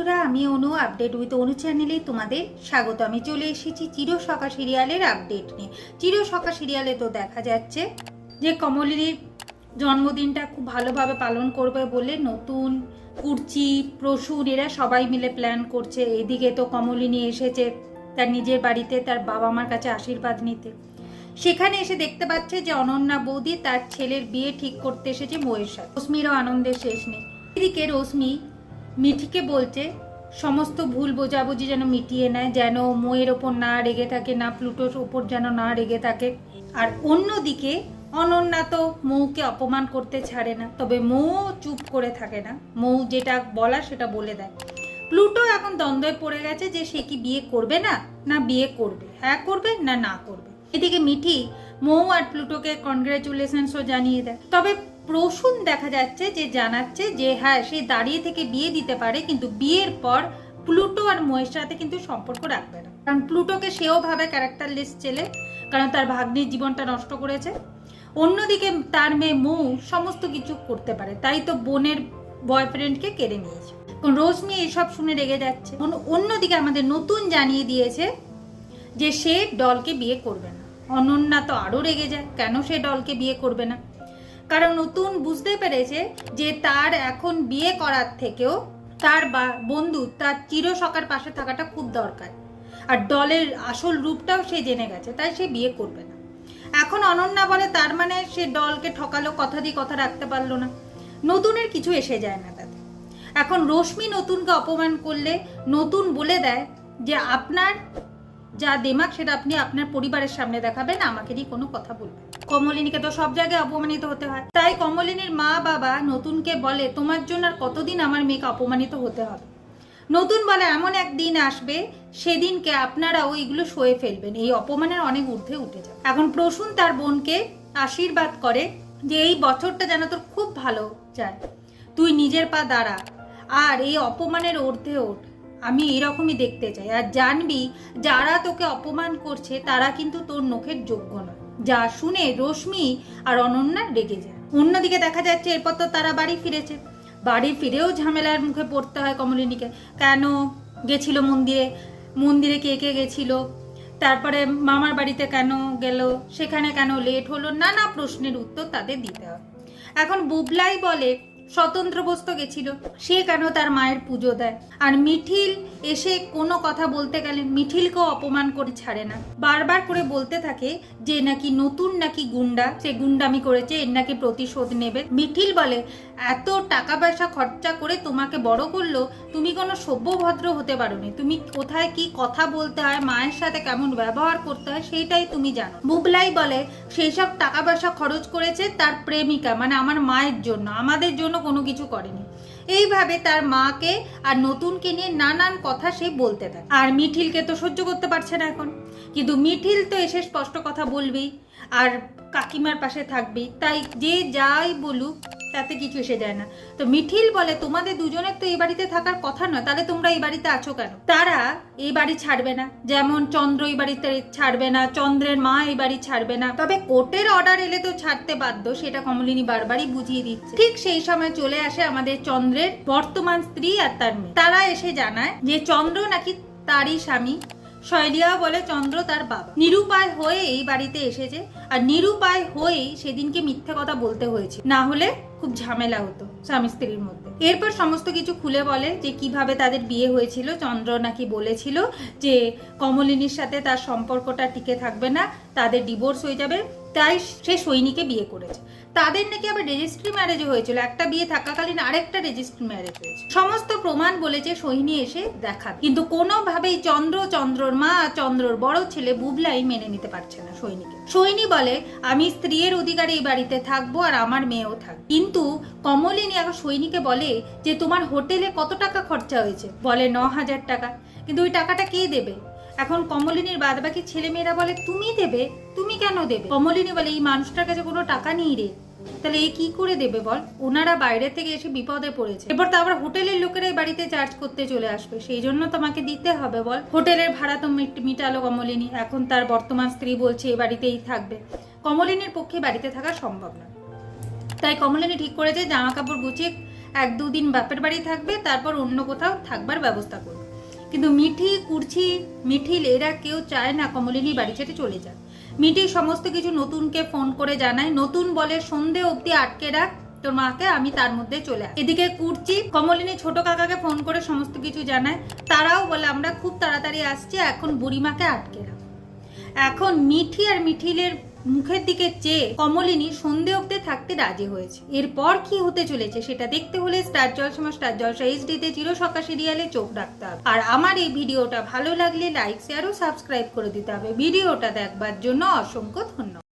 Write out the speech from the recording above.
বন্ধুরা, আমি অনু update with অনু চ্যানেলে তোমাদের স্বাগত। আমি চলে এসেছি চির সকা সিরিয়ালের আপডেট নিয়ে। চির সকা সিরিয়ালে তো দেখা যাচ্ছে যে কমলিনীর জন্মদিনটা খুব ভালোভাবে পালন করবে বলে নতুন কুর্চি, প্রসূন, এরা সবাই মিলে প্ল্যান করছে। এদিকে তো কমলিনী এসেছে তার নিজের বাড়িতে, তার বাবা মার কাছে আশীর্বাদ নিতে। সেখানে এসে দেখতে পাচ্ছে যে অনন্যা বৌদি তার ছেলের বিয়ে ঠিক করতে এসেছে ময়ের সাথে। রশ্মিরও আনন্দের শেষ নেই। এদিকে রশ্মি মিঠিকে বলছে সমস্ত ভুল বোঝাবুঝি যেন মিটিয়ে নেয়, যেন মোয়ের ওপর না রেগে থাকে, না প্লুটোর ওপর যেন না রেগে থাকে। আর অন্যদিকে অনন্যা তো মৌকে অপমান করতে ছাড়ে না, তবে মৌ চুপ করে থাকে না। মৌ যেটা বলা সেটা বলে দেয়। প্লুটো এখন দ্বন্দ্বে পড়ে গেছে যে সে কি বিয়ে করবে না না বিয়ে করবে। হ্যাঁ করবে, না না করবে। এদিকে মিঠি মৌ আর প্লুটোকে কনগ্রাচুলেশনসও জানিয়ে দেয়। তবে প্রসূন দেখা যাচ্ছে যে জানাচ্ছে যে হ্যাঁ সে দাঁড়িয়ে থেকে বিয়ে দিতে পারে, কিন্তু বিয়ের পর প্লুটো আর মহের সাথে কিন্তু সম্পর্ক রাখবে না। কারণ প্লুটোকে সেও ভাবে ক্যারেক্টারলেস ছেলে, কারণ তার ভাগ্নির জীবনটা নষ্ট করেছে। অন্যদিকে তার মেয়ে মৌ সমস্ত কিছু করতে পারে, তাই তো বোনের বয়ফ্রেন্ডকে কেড়ে নিয়েছে। রশ্মি এসব শুনে রেগে যাচ্ছে। অন্য- অন্যদিকে আমাদের নতুন জানিয়ে দিয়েছে যে সে ডলকে বিয়ে করবে না। অনন্যা তো আরও রেগে যায়, কেন সে ডলকে বিয়ে করবে না? কারণ নতুন বুঝতে পেরেছে যে তার এখন বিয়ে করার থেকেও তার বন্ধু তার চিরসকার পাশে থাকাটা খুব দরকার। আর দলের আসল রূপটাও সে জেনে গেছে, তাই সে বিয়ে করবে না। এখন অনন্যা বলে, তার মানে সে দলকে ঠকালো, কথা দিয়ে কথা রাখতে পারল না। নতুনের কিছু এসে যায় না তাতে। এখন রশ্মি নতুনকে অপমান করলে নতুন বলে দেয় যে, আপনার যা দেমাক সেটা আপনি আপনার পরিবারের সামনে দেখাবেন, আমাকে কোনো কথা বলবেন কমলিনীকে তো সব জায়গায় অপমানিত হতে হয়। তাই কমলিনীর মা বাবা নতুনকে বলে, তোমার জন্য আর কতদিন আমার মেয়েকে অপমানিত হতে হবে? নতুন বলে, এমন এক দিন আসবে, সেদিনকে আপনারা ওইগুলো সয়ে ফেলবেন। এই অপমানের অনেক ঊর্ধ্বে উঠে যাবে। এখন প্রসূন তার বোনকে আশীর্বাদ করে যে, এই বছরটা যেন তোর খুব ভালো যায়। তুই নিজের পা দাঁড়া। আর এই অপমানের ঊর্ধ্বে ওঠ। আমি এরকমই দেখতে চাই। আর জানবি, যারা তোকে অপমান করছে, তারা কিন্তু তোর নখের যোগ্য নয়। যা শুনে রশ্মি আর অনন্যা রেগে যায়। অন্যদিকে দেখা যাচ্ছে এরপর তো তারা বাড়ি ফিরেছে। বাড়ি ফিরেও ঝামেলার মুখে পড়তে হয় কমলিনীকে। কেন? গেছিল মন্দিরে। মন্দিরে কে কে গেছিল? তারপরে মামার বাড়িতে কেন গেল? সেখানে কেন লেট হলো? নানা প্রশ্নের উত্তর তাদের দিতে হয়। এখন বুবলাই বলে স্বতন্ত্র বস্তু গেছিল সে কেন তার মায়ের পুজো দেয়? আর মিঠিল এসে কোনো কথা বলতে গেলে মিঠিলকেও অপমান করে ছাড়ে না। বারবার করে বলতে থাকে যে নাকি নতুন নাকি গুন্ডা, সে গুন্ডামি করেছে, এর নাকি প্রতিশোধ নেবে। মিঠিল বলে, এত টাকা পয়সা খরচা করে তোমাকে বড় করল, তুমি কোনো সভ্য ভদ্র হতে পারোনি। তুমি কোথায় কি কথা বলতে হয়, মায়ের সাথে কেমন ব্যবহার করতে হয়, সেইটাই তুমি জানো। বুবলাই বলে সেই সব টাকা পয়সা খরচ করেছে তার প্রেমিকা মানে আমার মায়ের জন্য, আমাদের জন্য কোনো কিছু করেনি। এইভাবে তার মাকে আর নতুনকে নিয়ে নানান কথা সে বলতে থাকে। আর মিঠিলকে তো সহ্য করতে পারছে না এখন। কিন্তু মিঠিল তো এসে স্পষ্ট কথা বলবেই, আর কাকিমার পাশে থাকবেই। তাই যে যাই বলুক, তাতে কিছু এসে যায় না। তো মিঠিল বলে, তোমাদের দুজনের তো এই বাড়িতে থাকার কথা নয়, তাহলে তোমরা এই বাড়িতে আছো কেন? তারা এই বাড়ি ছাড়বে না। যেমন চন্দ্র এই বাড়িতে ছাড়বে না, চন্দ্রের মা এই বাড়ি ছাড়বে না। তবে কোর্টের অর্ডার এলে তো ছাড়তে বাধ্য, সেটা কমলিনী বারবারই বুঝিয়ে দিচ্ছে। ঠিক সেই সময় চলে আসে আমাদের চন্দ্রের বর্তমান স্ত্রী আর তার মেয়ে। তারা এসে জানায় যে চন্দ্র নাকি তারই স্বামী। শৈলিয়া বলে চন্দ্র তার বাবা। নিরুপায় হয়ে এই বাড়িতে এসেছে আর নিরুপায় হয়েই সেদিনকে মিথ্যে কথা বলতে হয়েছে না হলে খুব ঝামেলা হতো স্বামী স্ত্রীর মধ্যে। এরপর সমস্ত কিছু খুলে বলে যে কীভাবে তাদের বিয়ে হয়েছিল। চন্দ্র নাকি বলেছিল যে কমলিনীর সাথে তার সম্পর্কটা টিকে থাকবে না, তাদের ডিভোর্স হয়ে যাবে। তাই সে সৈনিকে বিয়ে করেছে। তাদের নাকি আবার রেজিস্ট্রি ম্যারেজ হয়েছিল। একটা বিয়ে থাকাকালীন আরেকটা রেজিস্ট্রি ম্যারেজ হয়েছে। সমস্ত প্রমাণ বলেছে সৈনী এসে দেখা কিন্তু কোনোভাবেই চন্দ্র, চন্দ্রর মা, চন্দ্রর বড় ছেলে বুবলাই মেনে নিতে পারছে না সৈনিকে। সৈনী বলে, আমি স্ত্রীর অধিকারে এই বাড়িতে থাকব আর আমার মেয়েও থাকবে কিন্তু কমলিনী এখন সৈনিকে বলে যে, তোমার হোটেলে কত টাকা খরচা হয়েছে? বলে, ন হাজার টাকা। কিন্তু ওই টাকাটা কে দেবে? এখন কমলিনীর বাদবাকি ছেলেমেয়েরা বলে, তুমি দেবে? তুমি কেন দেবে? কমলিনী বলে, এই মানুষটার কাছে কোনো টাকা নেই রে। তাহলে এ কি করে দেবে বল? ওনারা বাইরে থেকে এসে বিপদে পড়েছে। এরপর তো আবার হোটেলের লোকেরাই বাড়িতে চার্জ করতে চলে আসবে। সেই জন্য তোমাকে দিতে হবে বল। হোটেলের ভাড়া তো মিট- মিটালো কমলিনী। এখন তার বর্তমান স্ত্রী বলছে, এ বাড়িতেই থাকবে। কমলিনীর পক্ষে বাড়িতে থাকা সম্ভব না। তাই কমলিনী ঠিক করেছে জামা কাপড় গুছিয়ে এক দুদিন বাপের বাড়ি থাকবে, তারপর অন্য কোথাও থাকবার ব্যবস্থা করবে। কিন্তু মিঠি কুর্চি মিঠিল, এরা কেউ চায় না কমলিনী বাড়ি ছেড়ে চলে যাক মিঠি সমস্ত কিছু নতুনকে ফোন করে জানায়, নতুন বলে সন্ধে অবধি আটকে রাখ, তোর মাকে আমি তার মধ্যে চলে। এদিকে কুর্চি কমলিনী ছোট কাকাকে ফোন করে সমস্ত কিছু জানায়, তারাও বলে, আমরা খুব তাড়াতাড়ি আসছি, এখন বুড়িমাকে আটকে রাখ এখন মিঠি আর মিঠিলের মুখের দিকে চেয়ে কমলিনী সন্ধে অব্দি থাকতে রাজি হয়েছে। এরপর কি হতে চলেছে সেটা দেখতে হলে স্টার জলসমা স্টার জলসা এইচডিতে চিরসকা সিরিয়ালে চোখ রাখতে হবে। আর আমার এই ভিডিওটা ভালো লাগলে লাইক শেয়ার ও সাবস্ক্রাইব করে দিতে হবে। ভিডিওটা দেখবার জন্য অসংখ্য ধন্যবাদ।